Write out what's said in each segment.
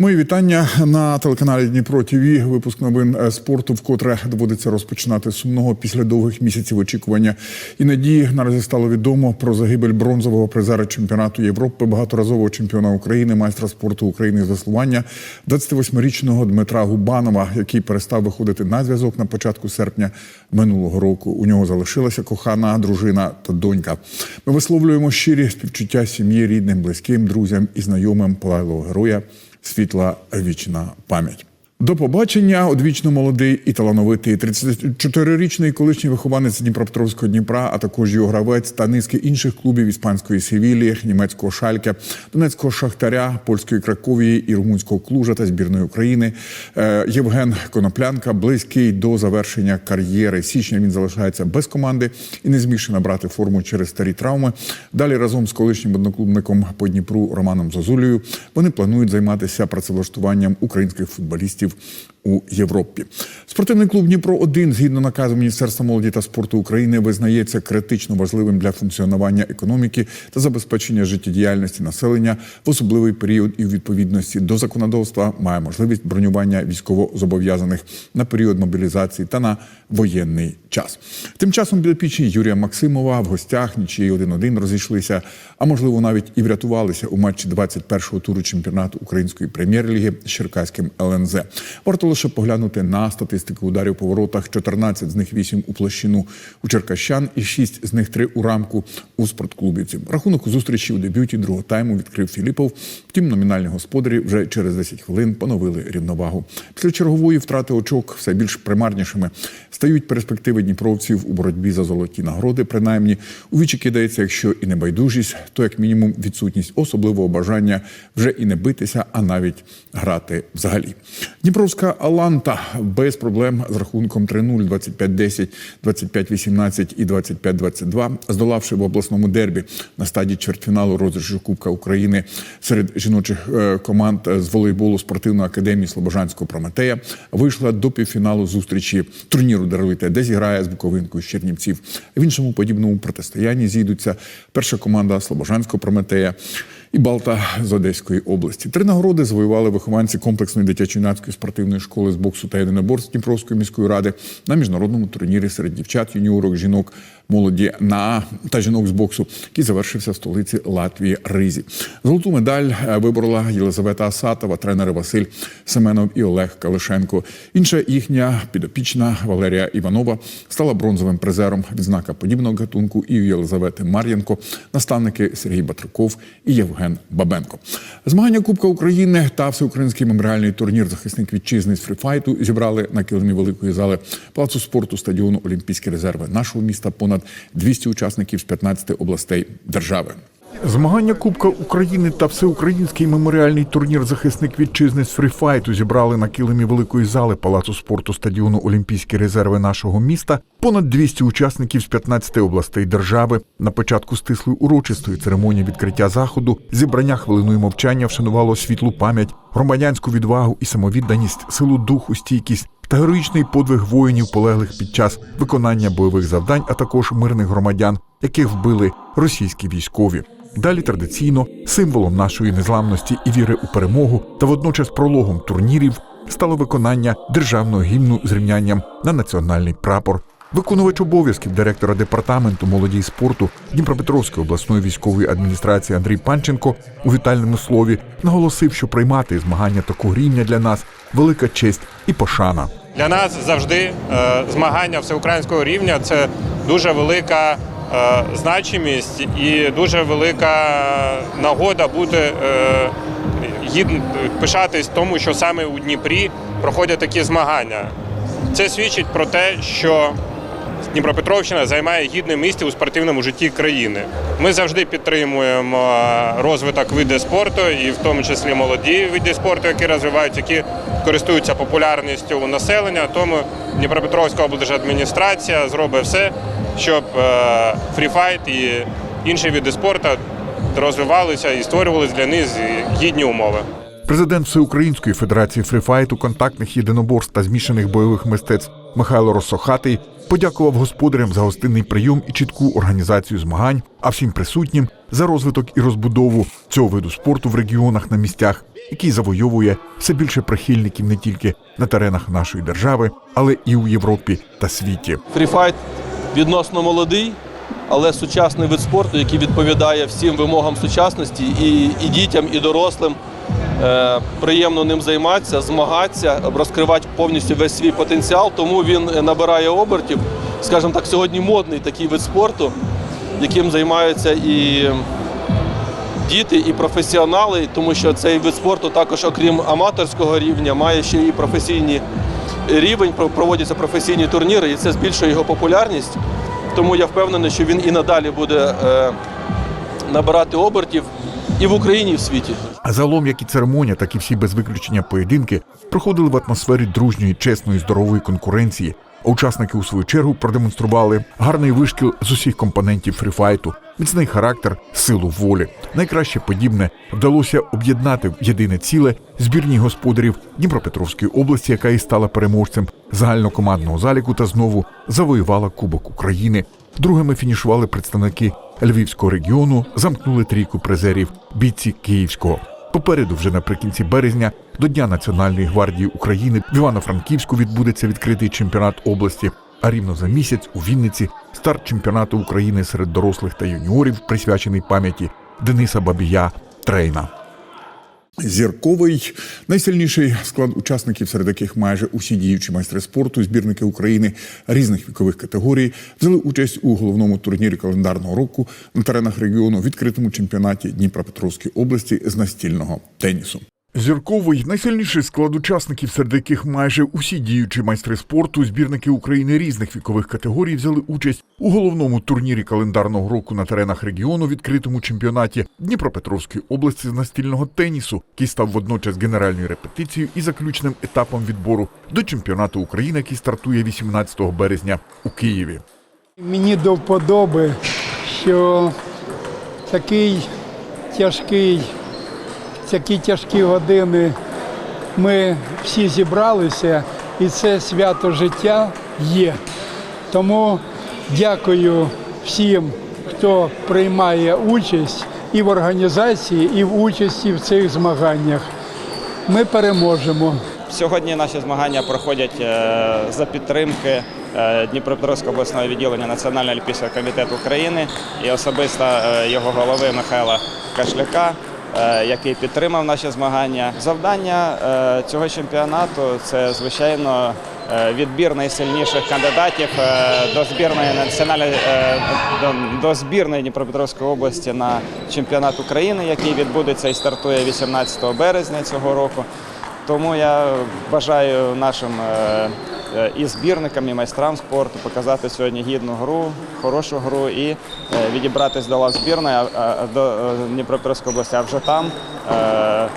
Мої вітання на телеканалі Дніпро ТВ. Випуск новин е, спорту, вкотре доводиться розпочинати сумного після довгих місяців очікування і надії. Наразі стало відомо про загибель бронзового призера чемпіонату Європи, багаторазового чемпіона України, майстра спорту України з веслування, 28-річного Дмитра Губанова, який перестав виходити на зв'язок на початку серпня минулого року. У нього залишилася кохана дружина та донька. Ми висловлюємо щирі співчуття сім'ї, рідним, близьким, друзям і знайомим полеглого героя світла вічна пам'ять. До побачення одвічно молодий і талановитий 34-річний колишній вихованець Дніпропетровського Дніпра, а також його гравець та низки інших клубів іспанської Севілії, німецького Шальке, донецького Шахтаря, польської Краковії і румунського Клужа та збірної України. Е, Євген Коноплянка близький до завершення кар'єри. Січня він залишається без команди і не зміг набрати форму через старі травми. Далі разом з колишнім одноклубником по Дніпру Романом Зозулею вони планують займатися працевлаштуванням українських футболістів you've у Європі. Спортивний клуб Дніпро 1 згідно наказу Міністерства молоді та спорту України визнається критично важливим для функціонування економіки та забезпечення життєдіяльності населення в особливий період і у відповідності до законодавства має можливість бронювання військовозобов'язаних на період мобілізації та на воєнний час. Тим часом підопічні Юрія Максимова в гостях нічиї 1-1 розійшлися, а можливо навіть і врятувалися у матчі 21-го туру чемпіонату української прем'єр-ліги з Черкаським ЛНЗ. Варто лише поглянути на статистику ударів по воротах. 14 з них 8 у площину у черкащан і 6 з них 3 у рамку у спортклубівців. Рахунок зустрічі у дебюті другого тайму відкрив Філіпов. Втім, номінальні господарі вже через 10 хвилин поновили рівновагу. Після чергової втрати очок все більш примарнішими стають перспективи дніпровців у боротьбі за золоті нагороди. Принаймні у вічі кидається, якщо і небайдужість, то як мінімум відсутність особливого бажання вже і не битися, а навіть грати взагалі. Дніпровська Аланта без проблем з рахунком 3-0, 25-10, 25-18 і 25-22, здолавши в обласному дербі на стадії чвертьфіналу розіграшу Кубка України серед жіночих е, команд з волейболу спортивної академії Слобожанського Прометея, вийшла до півфіналу зустрічі турніру Даруйте, де зіграє з Буковинкою з Чернівців. В іншому подібному протистоянні зійдуться перша команда Слобожанського Прометея і Балта з Одеської області. Три нагороди завоювали вихованці комплексної дитячо-юнацької спортивної школи з боксу та єдиноборств Дніпровської міської ради на міжнародному турнірі серед дівчат, юніорок, жінок, молоді на та жінок з боксу, який завершився в столиці Латвії Ризі. Золоту медаль е, виборола Єлизавета Асатова, тренери Василь Семенов і Олег Калишенко. Інша їхня підопічна Валерія Іванова стала бронзовим призером відзнака подібного гатунку і Єлизавети Мар'янко, наставники Сергій Батриков і Євген Бабенко. Змагання Кубка України та всеукраїнський меморіальний турнір захисник вітчизни з фріфайту зібрали на килимі великої зали палацу спорту стадіону Олімпійські резерви нашого міста понад 200 учасників з 15 областей держави. Змагання Кубка України та всеукраїнський меморіальний турнір захисник вітчизни з фріфайту зібрали на килимі великої зали палацу спорту стадіону Олімпійські резерви нашого міста понад 200 учасників з 15 областей держави. На початку стислої урочистої церемонії відкриття заходу зібрання хвилиною мовчання вшанувало світлу пам'ять, громадянську відвагу і самовідданість, силу духу, стійкість та героїчний подвиг воїнів, полеглих під час виконання бойових завдань, а також мирних громадян, яких вбили російські військові. Далі традиційно символом нашої незламності і віри у перемогу та водночас прологом турнірів стало виконання державного гімну з рівнянням на національний прапор. Виконувач обов'язків директора департаменту молоді й спорту Дніпропетровської обласної військової адміністрації Андрій Панченко у вітальному слові наголосив, що приймати змагання такого рівня для нас велика честь і пошана. Для нас завжди е, змагання всеукраїнського рівня це дуже велика е, значимість і дуже велика нагода бути е, гідн, пишатись тому, що саме у Дніпрі проходять такі змагання. Це свідчить про те, що Дніпропетровщина займає гідне місце у спортивному житті країни. Ми завжди підтримуємо е, розвиток види спорту, і в тому числі молоді види спорту, які розвиваються, які користуються популярністю у населення. Тому Дніпропетровська облдержадміністрація зробить все, щоб е, фріфайт і інші види спорту розвивалися і створювалися для них гідні умови. Президент Всеукраїнської федерації фріфайту, контактних єдиноборств та змішаних бойових мистецтв Михайло Росохатий подякував господарям за гостинний прийом і чітку організацію змагань, а всім присутнім за розвиток і розбудову цього виду спорту в регіонах на місцях, який завойовує все більше прихильників не тільки на теренах нашої держави, але і у Європі та світі. Фріфайт відносно молодий, але сучасний вид спорту, який відповідає всім вимогам сучасності і, і дітям, і дорослим. Е, приємно ним займатися, змагатися, розкривати повністю весь свій потенціал. Тому він набирає обертів. Скажімо так, сьогодні модний такий вид спорту, яким займаються і діти, і професіонали, тому що цей вид спорту також, окрім аматорського рівня, має ще і професійний рівень, про- проводяться професійні турніри, і це збільшує його популярність. Тому я впевнений, що він і надалі буде е, набирати обертів і в Україні, і в світі. А загалом, як і церемонія, так і всі без виключення поєдинки проходили в атмосфері дружньої, чесної, здорової конкуренції. А учасники у свою чергу продемонстрували гарний вишкіл з усіх компонентів фріфайту, міцний характер, силу волі. Найкраще подібне вдалося об'єднати в єдине ціле збірні господарів Дніпропетровської області, яка і стала переможцем загальнокомандного заліку та знову завоювала Кубок України. Другими фінішували представники Львівського регіону, замкнули трійку призерів бійці Київського. Попереду, вже наприкінці березня, до Дня Національної гвардії України в Івано-Франківську відбудеться відкритий чемпіонат області. А рівно за місяць у Вінниці старт чемпіонату України серед дорослих та юніорів, присвячений пам'яті Дениса Бабія Трейна. Зірковий найсильніший склад учасників, серед яких майже усі діючі майстри спорту, збірники України різних вікових категорій, взяли участь у головному турнірі календарного року на теренах регіону відкритому чемпіонаті Дніпропетровської області з настільного тенісу. Зірковий найсильніший склад учасників, серед яких майже усі діючі майстри спорту, збірники України різних вікових категорій взяли участь у головному турнірі календарного року на теренах регіону відкритому чемпіонаті Дніпропетровської області з настільного тенісу, який став водночас генеральною репетицією і заключним етапом відбору до чемпіонату України, який стартує 18 березня у Києві. Мені до вподоби, що такий тяжкий, такі тяжкі години ми всі зібралися, і це свято життя є. Тому дякую всім, хто приймає участь і в організації, і в участі в цих змаганнях. Ми переможемо. Сьогодні наші змагання проходять е, за підтримки е, Дніпропетровського обласного відділення Національного олімпійського комітету України і особисто е, його голови Михайла Кашляка, який підтримав наші змагання. Завдання е, цього чемпіонату це звичайно. е, Відбір найсильніших кандидатів е, до збірної національної е, до, збірної Дніпропетровської області на чемпіонат України, який відбудеться і стартує 18 березня цього року. Тому я бажаю нашим е, е, і збірникам, і майстрам спорту показати сьогодні гідну гру, хорошу гру і відібратися до лав збірної до е, Дніпропетровської області, а вже там е,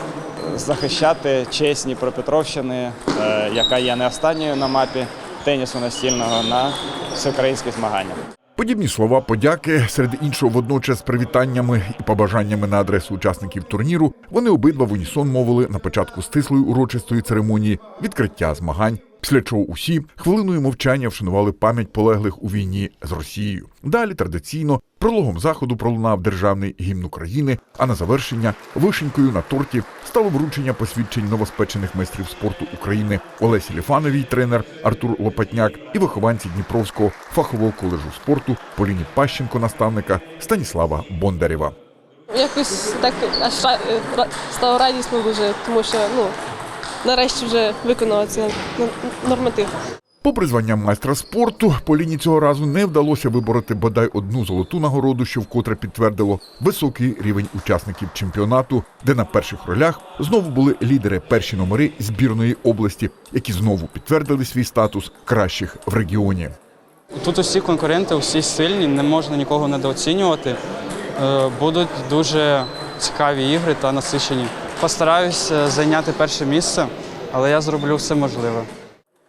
захищати честь Дніпропетровщини, е, яка є не останньою на мапі тенісу настільного на всеукраїнські змаганнях. Подібні слова подяки серед іншого водночас привітаннями і побажаннями на адресу учасників турніру. Вони обидва в унісон мовили на початку стислої урочистої церемонії відкриття змагань. Після чого усі хвилиною мовчання вшанували пам'ять полеглих у війні з Росією. Далі традиційно прологом заходу пролунав державний гімн України. А на завершення вишенькою на торті стало вручення посвідчень новоспечених майстрів спорту України Олесі Ліфановій, тренер Артур Лопатняк і вихованці Дніпровського фахового коледжу спорту Поліні Пащенко, наставника Станіслава Бондарєва. Якось так аж ра- стало радісно дуже, тому що ну нарешті вже виконала н- норматив. Попри звання майстра спорту, Поліні цього разу не вдалося вибороти бодай одну золоту нагороду, що вкотре підтвердило високий рівень учасників чемпіонату, де на перших ролях знову були лідери перші номери збірної області, які знову підтвердили свій статус кращих в регіоні. Тут усі конкуренти, усі сильні, не можна нікого недооцінювати. Е, Будуть дуже цікаві ігри та насичені. Постараюсь е, зайняти перше місце, але я зроблю все можливе.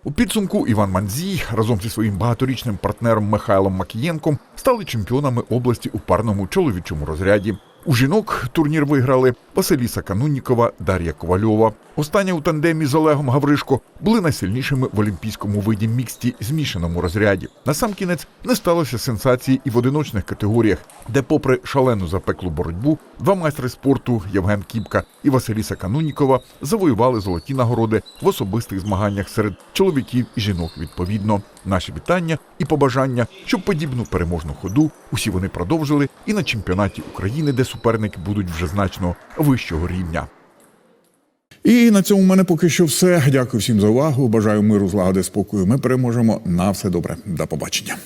У підсумку Іван Манзій разом зі своїм багаторічним партнером Михайлом Макієнком стали чемпіонами області у парному чоловічому розряді. У жінок турнір виграли Василіса Кануннікова, Дар'я Ковальова. Останні у тандемі з Олегом Гавришко були найсильнішими в олімпійському виді міксті змішаному розряді. Насамкінець не сталося сенсації і в одиночних категоріях, де, попри шалену запеклу боротьбу, два майстри спорту Євген Кіпка і Василіса Канунікова завоювали золоті нагороди в особистих змаганнях серед чоловіків і жінок відповідно. Наші вітання і побажання, щоб подібну переможну ходу усі вони продовжили і на чемпіонаті України, де суперники будуть вже значно вищого рівня. І на цьому в мене поки що все. Дякую всім за увагу. Бажаю миру, злагоди, спокою. Ми переможемо. На все добре. До побачення.